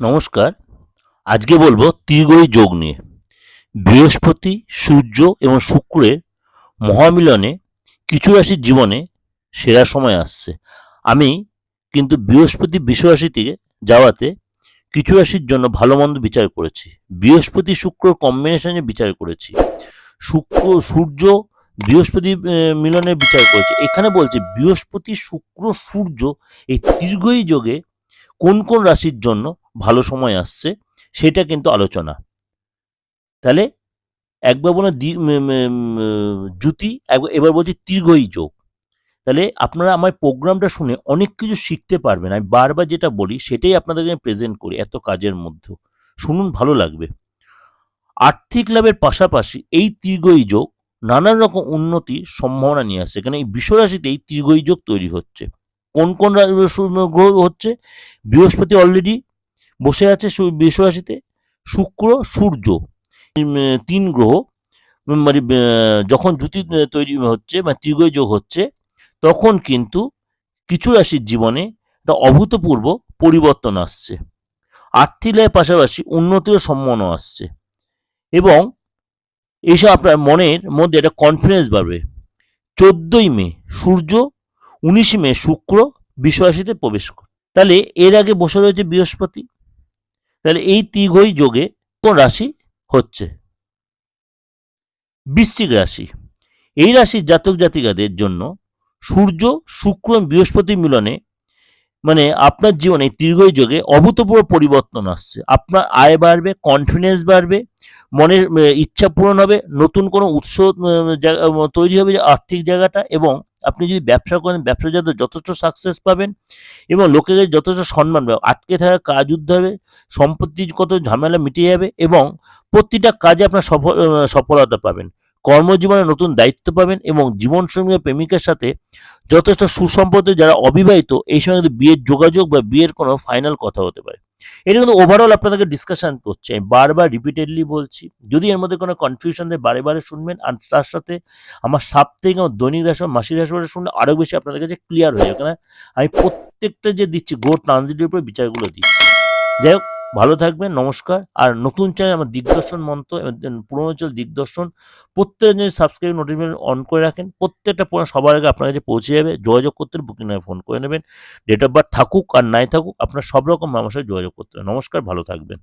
নমস্কার। আজকে বলব ত্রিগয়ী যোগ নিয়ে। বৃহস্পতি, সূর্য এবং শুক্রের মহামিলনে কিছু রাশির জীবনে সেরা সময় আসছে। আমি কিন্তু বৃহস্পতি বিশ্বরাশি থেকে যাওয়াতে কিছু রাশির জন্য ভালো মন্দ বিচার করেছি। বৃহস্পতি, শুক্র কম্বিনেশনে বিচার করেছি। শুক্র, সূর্য, বৃহস্পতি মিলনের বিচার করেছি। এখানে বলছে বৃহস্পতি, শুক্র, সূর্য এই ত্রিগয়ী যোগে কোন কোন রাশির জন্য ভালো সময় আসছে, সেটা কিন্তু আলোচনা। তাহলে একবার বলে জুতি এবার বলছি তীর্ঘই যোগ। তাহলে আপনারা আমার প্রোগ্রামটা শুনে অনেক কিছু শিখতে পারবেন। আমি বারবার যেটা বলি, সেটাই আপনাদেরকে আমি প্রেজেন্ট করি এত কাজের মধ্যে শুনুন, ভালো লাগবে। আর্থিক লাভের পাশাপাশি এই তীর্ঘই যোগ নানান রকম উন্নতির সম্ভাবনা নিয়ে আসছে। এখানে এই বিশ্বরাশিতে এই তীর্ঘই যোগ তৈরি হচ্ছে। কোন কোন গ্রহ হচ্ছে? বৃহস্পতি অলরেডি বসে আছে বৃষরাশিতে, শুক্র, সূর্য। তিন গ্রহ মানে যখন জ্যোতি তৈরি হচ্ছে বা ত্রিগয় যোগ হচ্ছে, তখন কিন্তু কিছু রাশির জীবনে একটা অভূতপূর্ব পরিবর্তন আসছে। আর্থিক পাশাপাশি উন্নতির সম্ভাবনা আসছে। এবং এইসব আপনার মনের মধ্যে একটা কনফিডেন্স বাড়বে। চোদ্দই মে, সূর্য, উনিশে মে, শুক্র বিশ্বরাশিতে প্রবেশ করে তাহলে এর আগে বসে রয়েছে বৃহস্পতি। তাহলে এই তিঘই যোগে কোন রাশি হচ্ছে? বৃশ্চিক রাশি। এই রাশির জাতক জাতিকাদের জন্য সূর্য, শুক্র বৃহস্পতি মিলনে মানে আপনার জীবনে ত্রিগই যোগে অভূতপূর্ব পরিবর্তন আসছে। আপনার আয় বাড়বে কনফিডেন্স বাড়বে, মনের ইচ্ছা পূরণ হবে, নতুন কোনো উৎস তৈরি হবে যে আর্থিক জায়গাটা এবং আপনি যদি ব্যবসা করেন ব্যবসা যাতে যথেষ্ট সাকসেস পাবেন এবং কাছে যথেষ্ট সম্মান পাবে আটকে থাকা কাজ উঠতে হবে, সম্পত্তিগত ঝামেলা মিটে যাবে এবং প্রতিটা কাজে আপনার সফল সফলতা পাবেন। কর্মজীবনে নতুন দায়িত্ব পাবেন এবং জীবনসঙ্গী প্রেমিকের সাথে যথেষ্ট সুসম্পর্ক, যারা অবিবাহিত, এই সময় কিন্তু বিয়ের যোগাযোগ বা বিয়ের কোনো ফাইনাল কথা হতে পারে। এটা কিন্তু ওভারঅল আপনাদেরকে ডিসকাশন করছে। আমি বারবার রিপিটেডলি বলছি, যদি এর মধ্যে কোনো কনফিউশন দেয় বারে বারে শুনবেন। আর তার সাথে আমার সাপ্তাহিক আমার দৈনিক রাশি মাসিক রাশি শুনলে আরও বেশি আপনাদের কাছে ক্লিয়ার হয়ে যাবে। কারণ আমি প্রত্যেকটা যে দিচ্ছি গো ট্রানজিটের উপরে বিচারগুলো দিচ্ছি। যাই হোক ভালো থাকবেন, নমস্কার। আর নতুন চ্যানেল আমার দিগদর্শন মন্ত্র এবং পুরোনো চ্যানেল দিগদর্শন, প্রত্যেকজন যদি সাবস্ক্রাইব নোটিফিকেশন অন করে রাখেন, প্রত্যেকটা পড়া সবার আগে আপনার কাছে পৌঁছে যাবে। যোগাযোগ করতে বুকিং নয় ফোন করে নেবেন। ডেট অফ বার্থ থাকুক আর নাই থাকুক, আপনার সব রকম আমার সাথে যোগাযোগ করতে হবে। নমস্কার, ভালো থাকবেন।